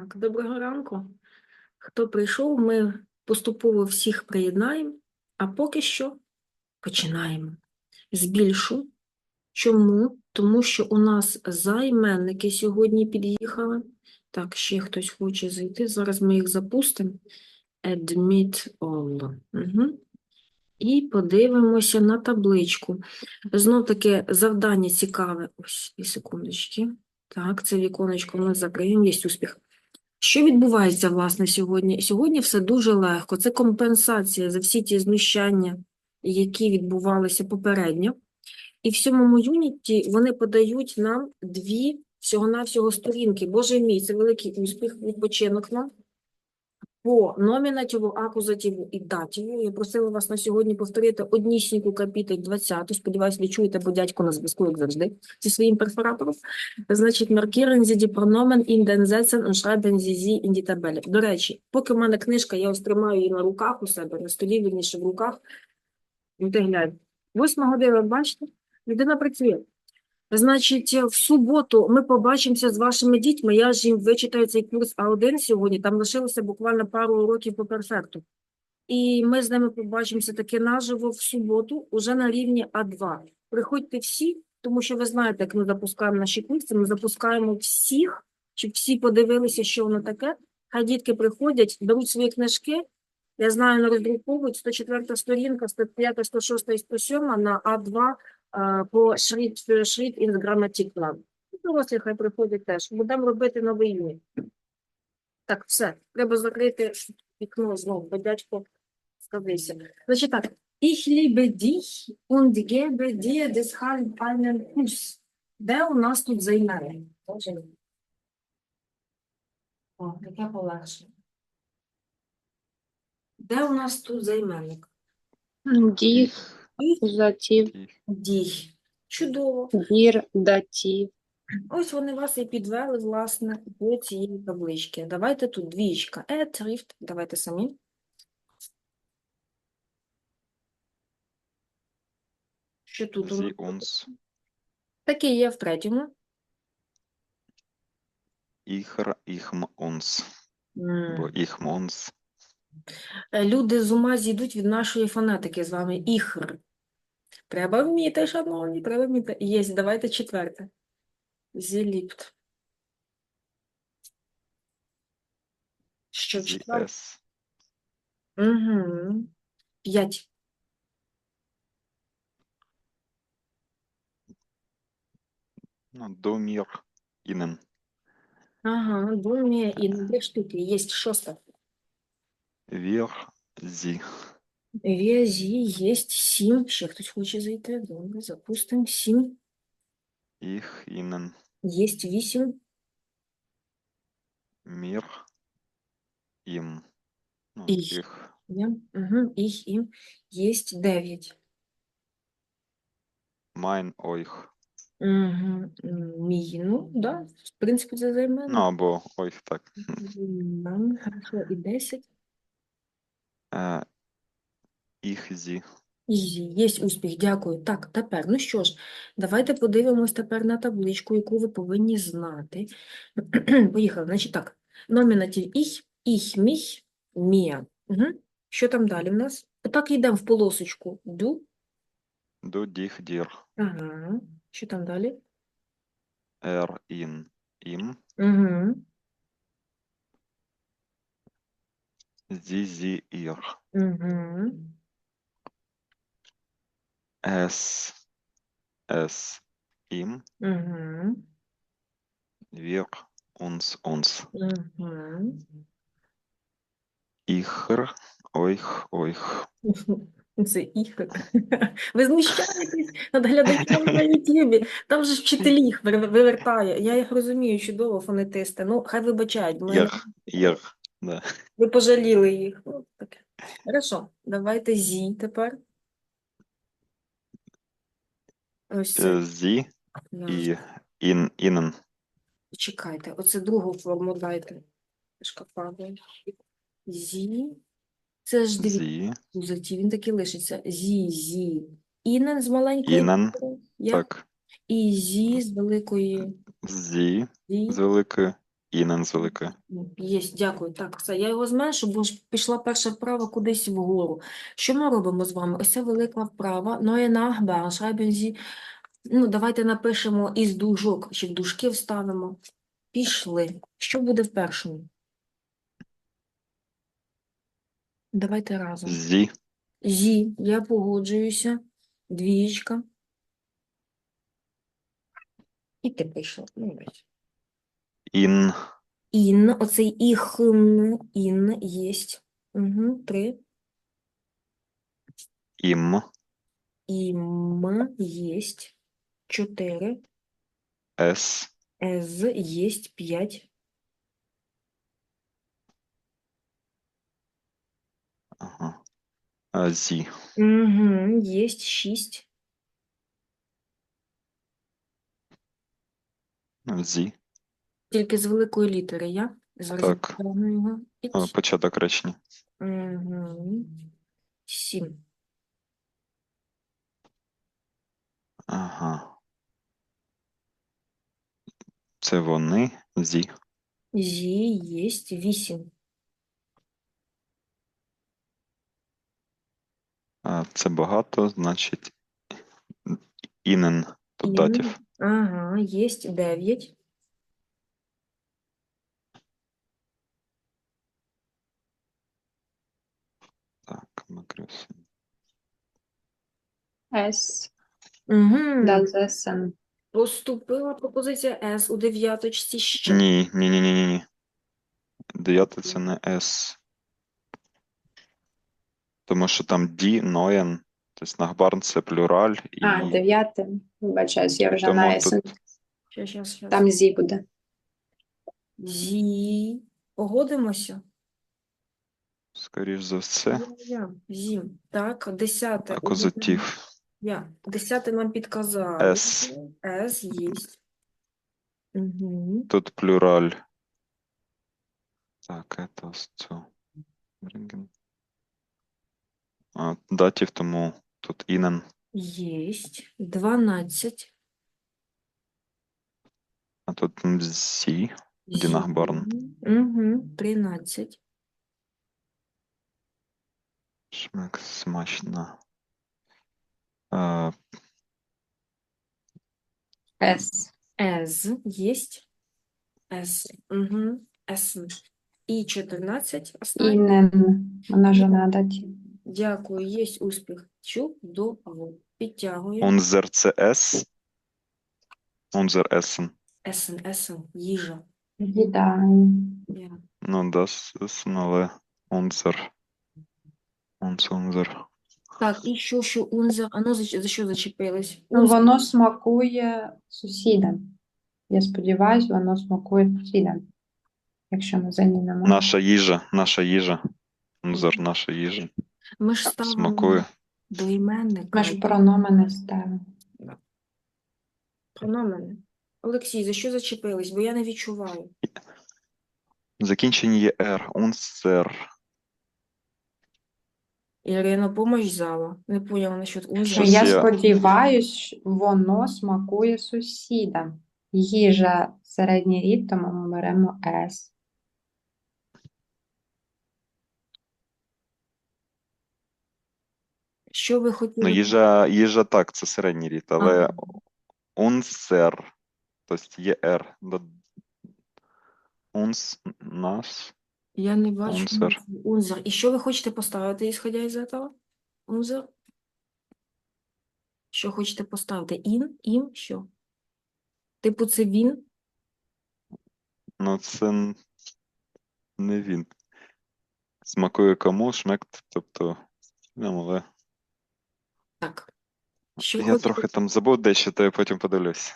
Так, доброго ранку. Хто прийшов, ми поступово всіх приєднаємо, а поки що починаємо. Збільшу. Чому? Тому що у нас займенники сьогодні під'їхали. Так, ще хтось хоче зайти. Зараз ми їх запустимо. Admit all. Угу. І подивимося на табличку. Знов таки завдання цікаве. Ось, і секундочки. Так, це віконечко ми закриємо, є успіх. Що відбувається, власне, сьогодні? Сьогодні все дуже легко. Це компенсація за всі ті знущання, які відбувалися попередньо. І в сьомому юніті вони подають нам дві всього-навсього сторінки. Боже мій, це великий успіх, відпочинок нам. По номінативу, акузативу і дативу. Я просила вас на сьогодні повторити однісіньку капітель 20. Сподіваюсь, ви чуєте, бо дядько на зв'язку, як завжди, зі своїм перфоратором. Значить, markieren Sie die Pronomen in den Sätzen und schreiben Sie sie in die Tabelle. До речі, поки в мене книжка, я ось тримаю її на руках у себе, на столі, вірніше, в руках. Ти глянь. Восьма година, бачите? Людина працює. Значить, в суботу ми побачимося з вашими дітьми. Я ж їм вичитаю цей курс А1 сьогодні. Там лишилося буквально пару уроків по перфекту. І ми з ними побачимося таки наживо в суботу, уже на рівні А2. Приходьте всі, тому що ви знаєте, як ми запускаємо наші курси, ми запускаємо всіх, щоб всі подивилися, що воно таке. Хай дітки приходять, беруть свої книжки. Я знаю, не роздруковують 104 сторінка, 105, 106 і 107 на А2 е, по шрифт für шрифт із граматикла. Дорослі хай приходять теж. Будемо робити новий юніт. Так, все. Треба закрити вікно знову, бо дядько сказився. Значить так. Ich liebe dich und gebe dir deshalb einen Kuss. Де у нас тут мій. О, таке полегше. Де у нас тут займенник? Діх, затів, дій. Чудово. дір, датів. Ось вони вас і підвели, власне, до цієї таблички. Давайте тут двічка. Е, трифт. Давайте самі. Що тут у Sie нас? uns, Таке є в третьому. ihre, ich uns, М. або ich uns, Е, Люди з ума зійдуть від нашої фонетики з вами. Ігр. Треба вміти, шановні, треба вміти. Є, давайте четверте. Зіліпт. Що в sie четверте? es, Угу. П'ять. ну, du mir, ihnen, Ага, думає і дві штуки. Є шоста. wir, sie, В'язі є сім. Ще хтось хоче зайти. Добре, запустимо. Сім. ich, ihnen, Є вісім. mir, ihm, ну, Ich. їх, Є. Угу. Їх, їм. Є дев'ять. mein, euch, Угу. Мій, ну, да, в принципі, це займе. ну, або euch, так, Нам, хорошо, і 10. Ich, Ізі, є успіх, дякую. Так, тепер, ну що ж, давайте подивимось тепер на табличку, яку ви повинні знати. Поїхали, значить так, номінатив ich, ich, mich, mir. Угу. Що там далі в нас? Так, йдемо в полосочку. Du. du, dich, dir, Ага. Що там далі? er, ihn, ihm, Угу. sie, sie, ihr, Угу. Es, es, ihm, Угу. wir, uns, uns, Угу. ihre, euch, euch, Це ігор. Ви знущаєтесь над глядачами на Ютубі. Там же ж вчителі їх вивертає. Я їх розумію, чудово, фонетисти. Ну, хай вибачають, ми, ihr, ihr, да. ви пожаліли їх. Ну, таке. Хорошо, давайте зі тепер. Ось. Е, Sie Я і ін, інен. Чекайте, оце другу форму дайте. Шкафави. Зі. Це ж дві кузаті, він таки лишиться. Зі, зі. Інен з маленької Інен, так. І зі з великої Зі. зі. з великої Інен з великою. Є, дякую. Так, все, я його зменшу, бо ж пішла перша вправа кудись вгору. Що ми робимо з вами? Ось ця велика вправа. Neue Nachbarn. Ну, давайте напишемо із дужок, чи в дужки вставимо. Пішли. Що буде в першому? Давайте разом. Зі. Зі, я погоджуюся. Двієчка. І ти пішла. Ну, ось. Ін. Ін, оцей іхн, ін, єсть. Угу, три. Ім. Ім, єсть. Чотири. Ес. З, єсть. П'ять. Ага. Зі. Угу, єсть. Шість. Зі. Тільки з великої літери я. Зараз Так. його. І О, початок речення. Угу. Сім. Ага. Це вони. Зі. Зі, єсть. Вісім. А, це багато, значить. Інен. Тут Ін. датів. Ага, єсть. Дев'ять. Макрюсин. С. Угу. Essen. Поступила пропозиція С у дев'яточці ще. Ні, ні, ні, ні, ні, ні. Дев'яте це не С. Тому що там Ді, Ноєн, тобто Нахбарн це плюраль і А, дев'яте. Вибачаюсь, я вже Тому на тут- Щас, щас, щас. Там Зі буде. Зі. Погодимося? Скоріш за все, Я. Зім. Так, десяте. акузатив. Я. Десяте нам підказали. С. С єсть. Угу. Тут плюраль. Так, это. Bringen. А, датів, тому тут інен. Єсть. Дванадцять. А тут зі. Дінахбарн. Угу. Тринадцять. Шмек смачно. А, С. З єсть. С. Угу. Есн. І 14. Останнє. Інен. Вона ж на датів. Дякую, єсть успіх. Чудово. Підтягую. унзер це С. Унзер есен. Есен, есен, їжа. Їдаю. Я. Ну, das ist, але унзер. Унз, унзер. Так, і що, що унзер? А ну, за, за що зачепились? Ну, Унзер. воно смакує сусідам. Я сподіваюся, воно смакує сусідам. Якщо ми замінимо. Наша їжа, наша їжа. Унзер, наша їжа. Ми ж ставимо Смакує. до іменника. Ми ж прономени ставимо. Прономени. Олексій, за що зачепились? Бо я не відчуваю. Закінчення є R. Унзер. Ірина, помощь зала. Не поняла насчет Що. Я сподіваюсь, воно смакує сусідам. Їжа середній рід, тому ми беремо С. Що ви Ну, хотіли? їжа, їжа так, це середній рід, але Ага. унсер. Тобто є. До- Унс, нас. Я не бачу. Унзер. Унзер. І що ви хочете поставити, ісходя із цього? Унзер? Що хочете поставити? Ін? Ім? Що? Типу це він? Ну, це не він. Смакує кому, шмект, тобто, ну, але Так. Що я хочете? трохи там забув дещо, то я потім подивлюсь.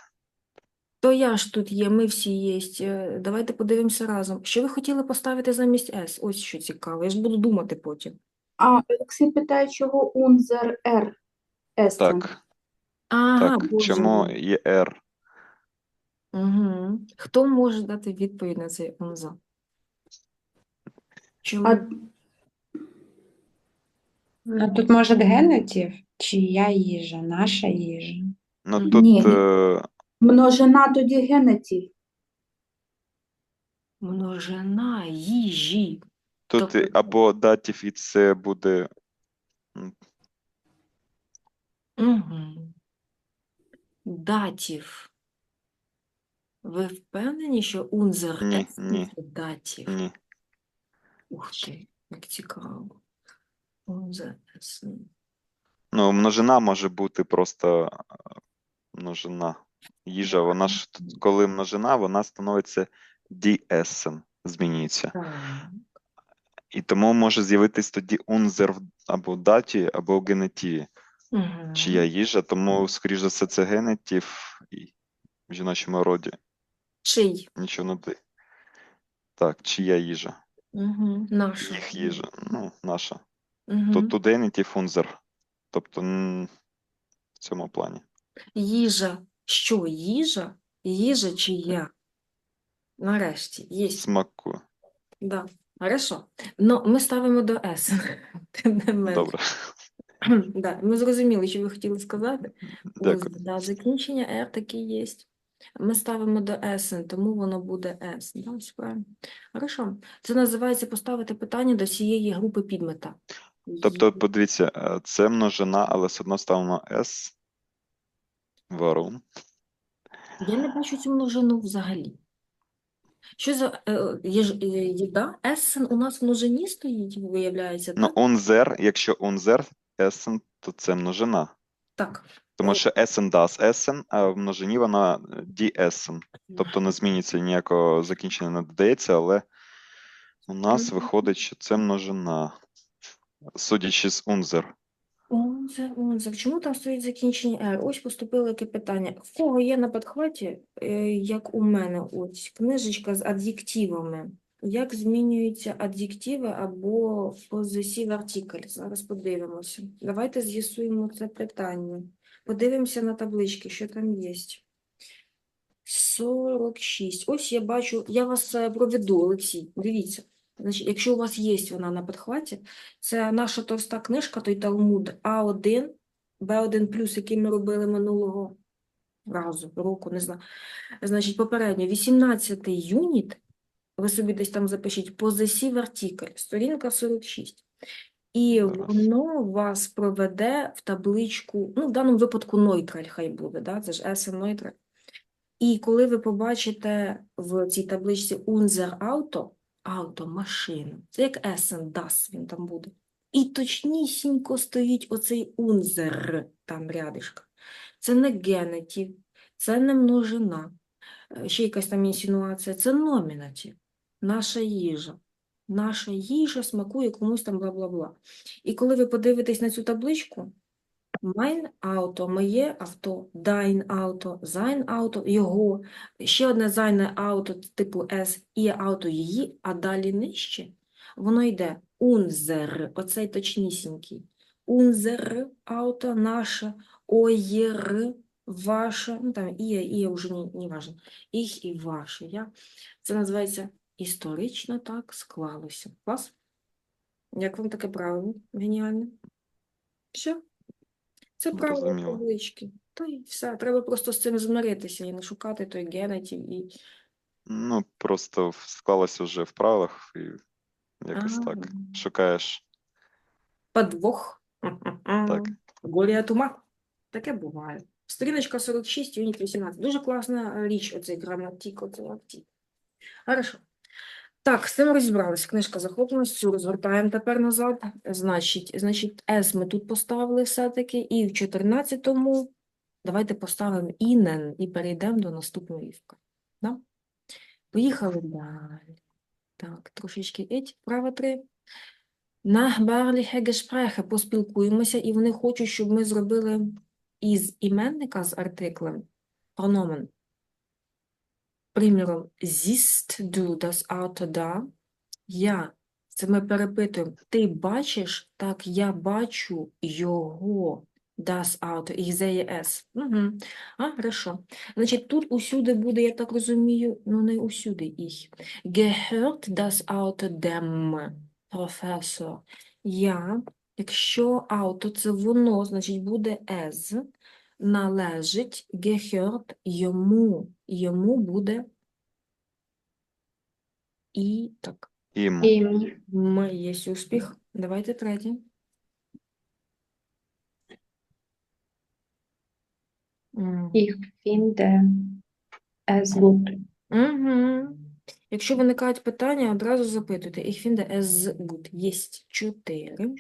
То я ж тут є, ми всі є. Е, Давайте подивимося разом. Що ви хотіли поставити замість С? Ось що цікаво. Я ж буду думати потім. А Олексій питає, чого Унзер Р. Естон. Так, Ага, так, боже чому є R? Угу. Хто може дати відповідь на цей унза? Чому? А Ну, тут може генетив, чия їжа, наша їжа. Ну, тут Ні. е, множина тоді генетів. Множина їжі. Тут Тобто- або датів, і це буде Угу. Датів. Ви впевнені, що унзер Ні, ес ні. це датів? ні. Ух ти, як цікаво. Унзер ес. Ну, множина може бути просто е, множина. Їжа, вона ж коли множина, вона становиться діесен, змінюється. І тому може з'явитись тоді унзер або в даті, або в генетиві. Мгм. Чия їжа, тому, скоріш за все, це генетив і в жіночому роді Чий? нічого не дає. Так, чия їжа? Угу. Наша. Їх їжа, ну, наша. Угу. Тут тут генетив унзер. Тобто в цьому плані. Їжа. Що, їжа? Їжа чи я? Нарешті, є. Смакує. Да. Хорошо. Ну, ми ставимо до С. Добре, Да, ми зрозуміли, що ви хотіли сказати. Дякую. да, закінчення R таки є. Ми ставимо до S, тому воно буде S. Да. Хорошо. Це називається поставити питання до цієї групи підмета. Тобто, подивіться, е, це множина, але все одно ставимо S. Варум. Я не бачу цю множину взагалі. Що за е, е, їда? Есен у нас в множині стоїть, виявляється, Ну, так? унзер, якщо унзер, есен, то це множина. Так. Тому Е, що есен das есен, а в множині вона ді есен. Тобто не змінюється ніякого закінчення не додається, але у нас виходить, що це множина. Судячи з унзер. Унзер. Чому там стоїть закінчення R? Ось поступило яке питання. В кого є на підхваті, е, як у мене, ось книжечка з ад'єктивами. Як змінюються ад'єктиви або possessive article? Зараз подивимося. Давайте з'ясуємо це питання. Подивимося на таблички, що там є. 46. Ось я бачу, я вас е, проведу, Олексій. Дивіться. Значить, якщо у вас є вона на підхваті, це наша товста книжка, той Талмуд А1, Б1+, який ми робили минулого разу, року, не знаю. Значить, попередньо, 18-й юніт, ви собі десь там запишіть, possessive article, сторінка 46. І воно вас проведе в табличку, ну, в даному випадку нойтраль хай буде, да? це ж есен нойтраль. І коли ви побачите в цій табличці unser Auto, авто, машина, це як есен das він там буде. І точнісінько стоїть оцей унзер там рядишка. Це не генетив, це не множина, е, ще якась там інсинуація, це номінатив, наша їжа. Наша їжа смакує комусь там бла-бла-бла. І коли ви подивитесь на цю табличку, Mein Auto, моє авто, dein Auto, sein Auto, його, ще одне sein Auto типу S, і авто її, а далі нижче воно йде unser, оцей точнісінький. Unser Auto, наше, euer, ваше, ну там і, і вже не, не важно, їх і ваше. Я. Це називається історично так склалося. Клас? Як вам таке правило? Геніально? Все? Це правило Зрозуміло. таблички. Та й все. Треба просто з цим змиритися і не шукати той генетів і. Ну, просто в- вже в правилах і якось так. Ага. Шукаєш. Подвох. Так. Голія тума. Таке буває. Сторіночка 46, юніт 18. Дуже класна е, річ, оцей граматик, оцей актив. Хорошо. Так, з цим розібрались. Книжка захоплена, цю розгортаємо тепер назад. Значить, значить, S ми тут поставили все-таки, і в 14-му давайте поставимо інен і перейдемо до наступного вівка. Да? Поїхали далі. Так, трошечки еть, право три. Nachbarliche Gespräche, поспілкуємося, і вони хочуть, щоб ми зробили із іменника з артиклем прономен. Приміром, siehst du das Auto da? Я. Це ми перепитуємо. Ти бачиш? Так, я бачу його. Das Auto. Ich sehe. Угу. А, хорошо. Значить, тут усюди буде, я так розумію, ну не усюди ich. Gehört das Auto dem Professor? Я. Якщо auto це воно, значить буде as. Належить gehört йому. Йому буде І так. Ім. Ім. М є успіх. Давайте третє. Ich finde es gut. Угу. Якщо виникають питання, одразу запитуйте. Ich finde es gut. Єсть чотири.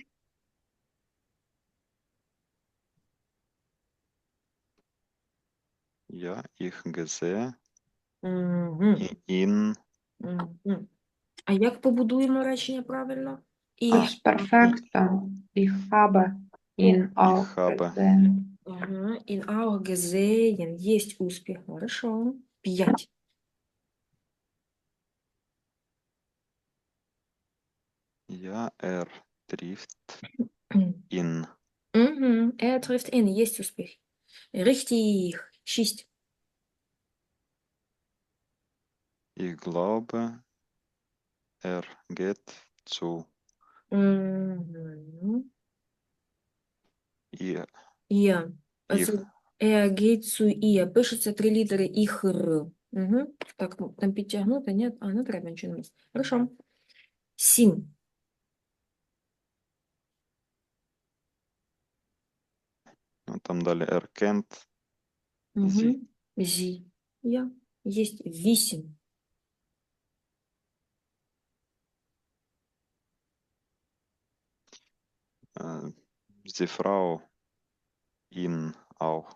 Я їх гезе. Угу. І ін. Мгм. А як побудуємо речення правильно? Ach, perfekto. Ich habe ihn auch habe. gesehen. Ага. In auch gesehen. Есть успіх. Хорошо. П'ять. Я ер тріфт ін. Угу. Er trifft in. Есть успіх. Richtig. Шість. Ich glaube, er geht zu Угу. ihr. Я. А Їх. це Er geht zu ihr. Пишеться три літери їх р. Угу. Так, ну, там підтягнути, ні? А, не треба нічого не Хорошо. Сім. Ну, там далі er kennt. Угу. Зі. Зі. Я. Єсть вісім. Äh, die Frau ihn auch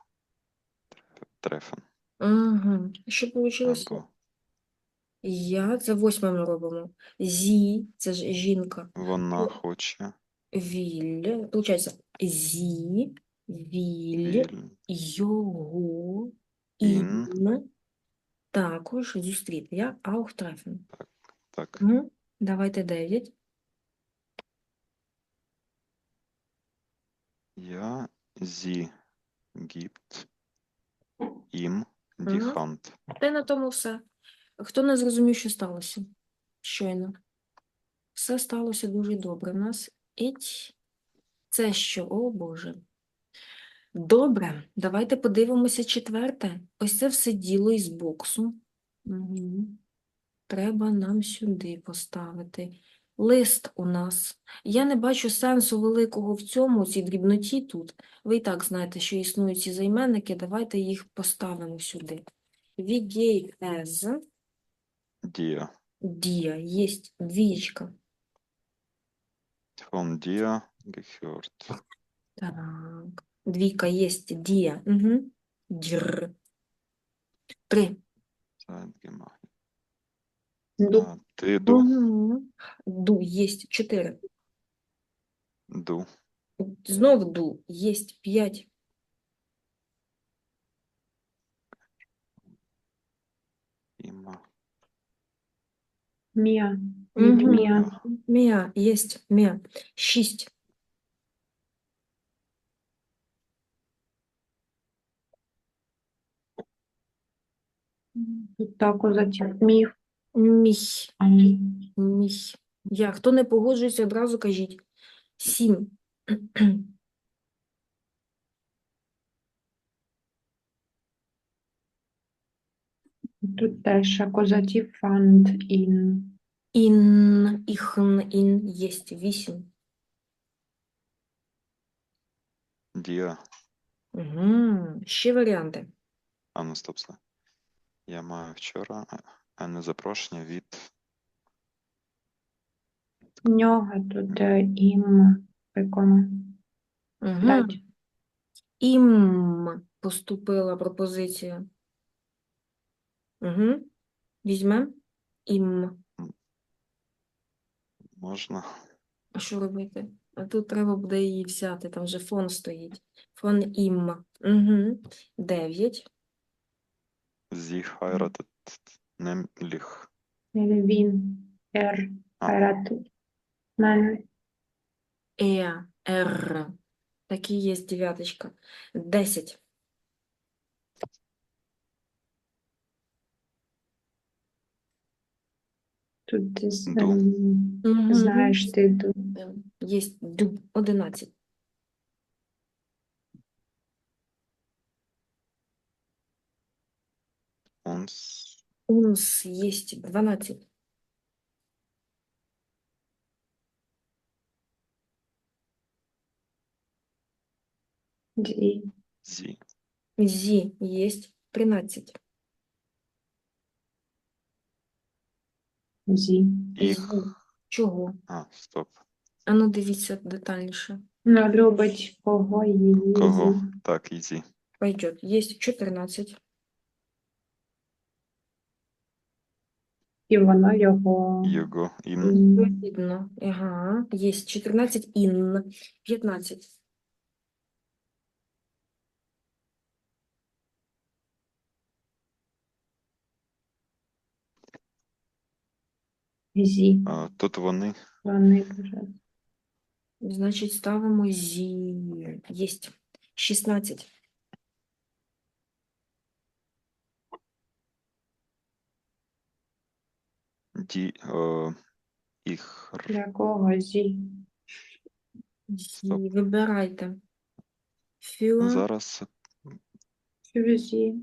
treffen. Угу. Що вийшло? Я, це восьме ми робимо. Зі, це ж жінка. вона хоче. Віль, получається, зі, віль, його, Ін. також зустріти. Я auch treffen. так. Ну, давайте дев'ять. Sie gibt ihm die Мгм. Та й на тому все. Хто не зрозумів, що сталося? Щойно. Все сталося дуже добре. У нас іть. Це що? О Боже. Добре, давайте подивимося четверте. Ось це все діло із боксу. Угу. Треба нам сюди поставити. Лист у нас. Я не бачу сенсу великого в цьому, цій дрібноті тут. Ви і так знаєте, що існують ці займенники. Давайте їх поставимо сюди. Geht es? Dir. Дія. Єсть двічка. Von dir gehört. Так. Двійка єсть. Дія. Угу. Дір. Три. Zeit gemacht. Du. А, Ти ду. Угу. Ду єсть. Чотири. Ду. Знов ду. Єсть. П'ять. Іма. Mir. Mit Мгм. mir. Мія. Єсть. Мія. Шість. Тут так акузатив. Міх. Міх. Міх. Я. Хто не погоджується, одразу кажіть. Сім. Тут теж акузатив fand ihn. Ін. Іхн. Ін. Єсть. Вісім. Dir. Угу. Ще варіанти. А ну стоп, стоп. Я маю вчора а не запрошення від В нього тут е, ім виконано. Угу. Дать. Ім поступила пропозиція. Угу. Візьмем. Ім. можна. А що робити? А тут треба буде її взяти, там вже фон стоїть. Фон ім. Угу. Дев'ять. Sie heiratet nämlich. Він. Ер. Хайрату. Мене. Е. Р. Так і є дев'яточка. Десять. Тут ти Ду. ем, знаєш ти ду. Є дуб. у нас есть 12. Зи. Зи. Зі есть 13. Зи. Их. Чого? А, стоп. А ну дивіться детальніше. Любить кого її. Кого? Так, ізі. Пойдет. Есть 14. І воно його. Його. Ін. М, Видно. Ага. Есть 14 ин. 15. Зі. А, тут вони. Вони вже. Значит, ставимо зі. Есть 16. Ді. О, їх. Для кого зі? Зі. Стоп. Вибирайте. Фю. Зараз. Зі.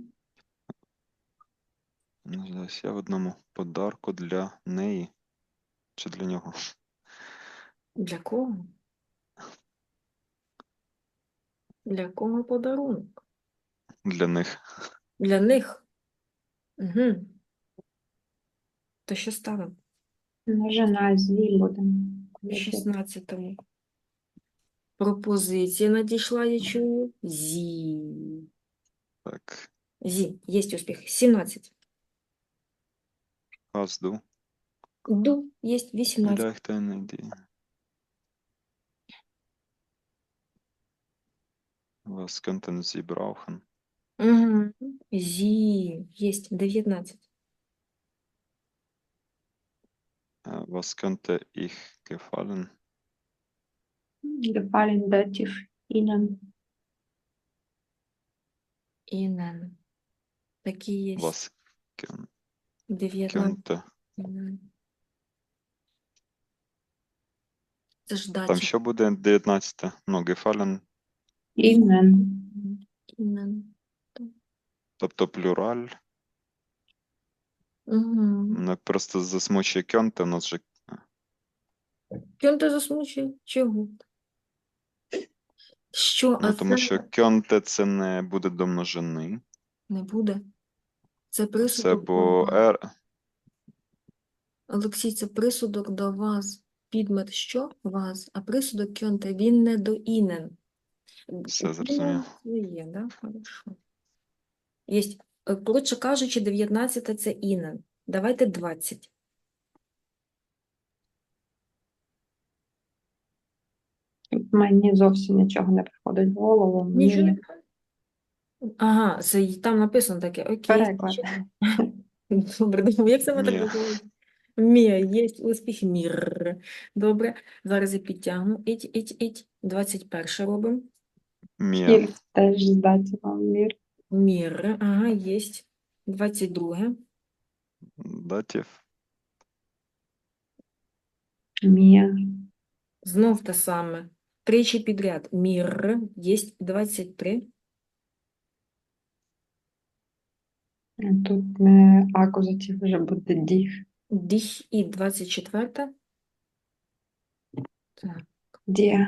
ну, Зараз я в одному подарку для неї. Чи для нього? Для кого? Для кого подарунок? Для них. Для них. Угу. То що ставимо? Множина зі буде. 16-му. Пропозиція надійшла, я чую. Зі. Так. Зі. Єсть успіх. 17. Газду. Ду. Єсть 18. Лягте ді. Was könnten Sie brauchen? Угу. Зі. Єсть 19. Was könnte ich gefallen? Gefallen датів Ihnen. Такі є. Was 19. könnte? Це ж Там що буде 19? Ну, gefallen, Ihnen. Інен. тобто плюраль. Угу. Просто засмучує кьонте, у нас же Ким засмучує? Чого? Що, а ну, тому це що кьонте це не буде до множини. не буде? Це Це присудок до бо вас. ер. Олексій, це присудок до вас. Підмет що? Вас. А присудок кьонте, він не до інен. Все Інен зрозумів. Своє, да? Хорошо. Єсть, коротше кажучи, 19 це інен. Давайте 20. Мені зовсім нічого не приходить в голову. Нічого Ні. не Ага, це там написано таке. Окей. Переклад. Добре, думаю, як це ми так Мія. Мія, є успіх, мір. Добре, зараз я підтягну. Іть, іть, іть. 21 робимо. Мія. Мір теж з датівом. Мір. Мір, ага, є. 22. Датів. Мія. Знов те саме. Тричі підряд. Мір, є 23. Тут не акузатив вже буде діх. Діх і 24. Так. Ді.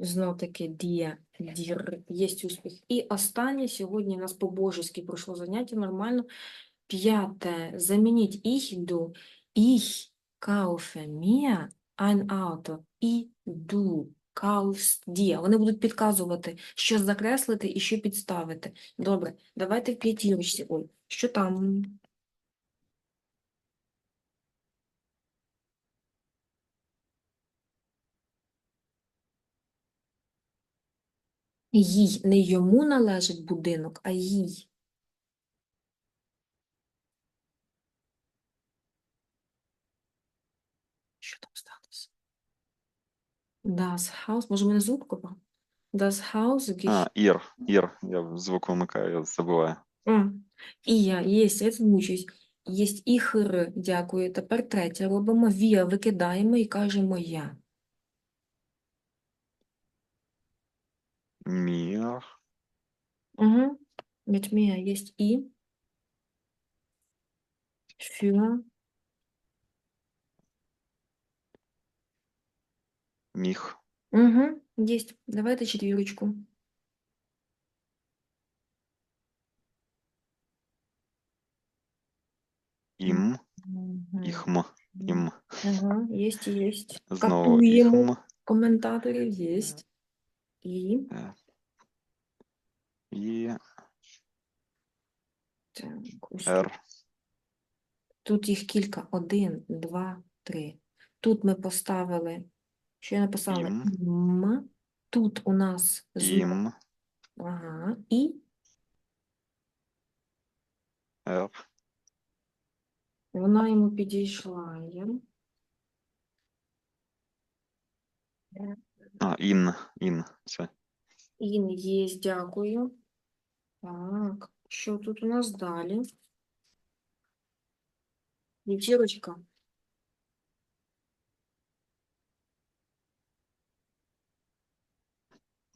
Знов таки дія, Дір, є успіх. І останнє сьогодні у нас по-божески пройшло заняття нормально. П'яте. Замініть ich du, ich kaufe mir ein Auto, і du dir. Вони будуть підказувати, що закреслити і що підставити. Добре, давайте в п'ятірочці. Ой, що там? Їй, не йому належить будинок, а їй. Що там сталося? Das Haus, може мене звук купав? Das Haus А, ір. Ір. Я звук вимикаю, я забуваю. А, і я, єсть, я мучусь. Єсть ігр, дякую. Тепер третє робимо. Вія викидаємо і кажемо я. Мир. Угу. Mit mir есть и. Für. Мих. Угу. Есть. Давай это четверочку. Им. Угу. Ихм. Им. Ага, есть есть. Знову Как у им. ихм. есть. І і так, ось р. Тут їх кілька. Один, два, три. Тут ми поставили, що я написала? Ім. М. Тут у нас знову. Ім, Ага. І р. вона йому підійшла. Є. А, ін, ін. Все. Ін є, дякую. Так, що тут у нас далі? Вівчірочка.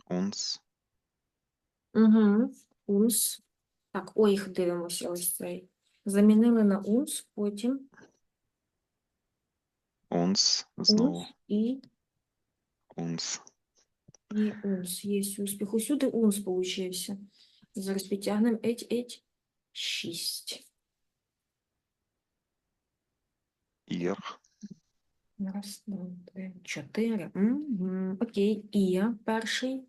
Унс. Угу. Унс. Так, ой, їх дивимося ось цей. Замінили на унс, потім Унс. Знову. унс і, Унс. і унс. Є успіх. Усюди унс получився. Зараз підтягнемо еть, еть. Шість. Ір. Раз, два, три, чотири. Мгм. Окей. Ія перший.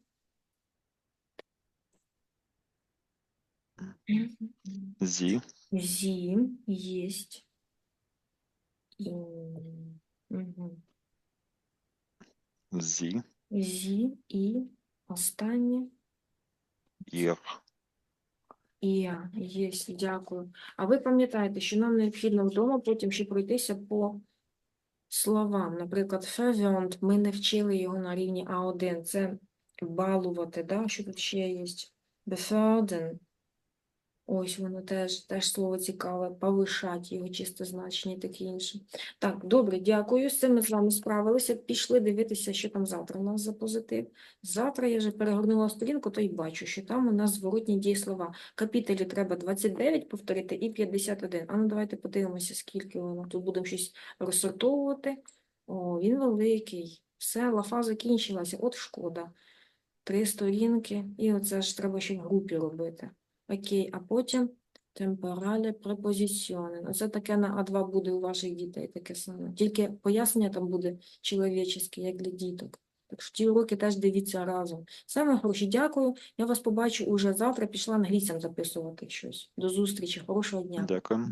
Зі. Зі єсть. І... Мгм. Зі. Зі і останнє Ір. Ія. Єсть, дякую. А ви пам'ятаєте, що нам необхідно вдома потім ще пройтися по словам. Наприклад, fervent, ми не вчили його на рівні А1. Це балувати, да? Що тут ще є? Befördern. Ось воно теж, теж слово цікаве, повишать його чисте значення і таке інше. Так, добре, дякую. З цим ми з вами справилися. Пішли дивитися, що там завтра у нас за позитив. Завтра я вже перегорнула сторінку, то й бачу, що там у нас зворотні дієслова. Капітелі треба 29 повторити і 51. А ну давайте подивимося, скільки воно. Тут будемо щось розсортовувати. О, він великий. Все, лафа закінчилася. От шкода. Три сторінки. І оце ж треба ще в групі робити. Окей, а потім темпоралі препозиціони. Оце таке на А2 буде у ваших дітей таке саме. Тільки пояснення там буде чоловічеське, як для діток. Так що ті уроки теж дивіться разом. Саме хороші, дякую. Я вас побачу уже завтра. Пішла англійцям записувати щось. До зустрічі, хорошого дня. Дякую.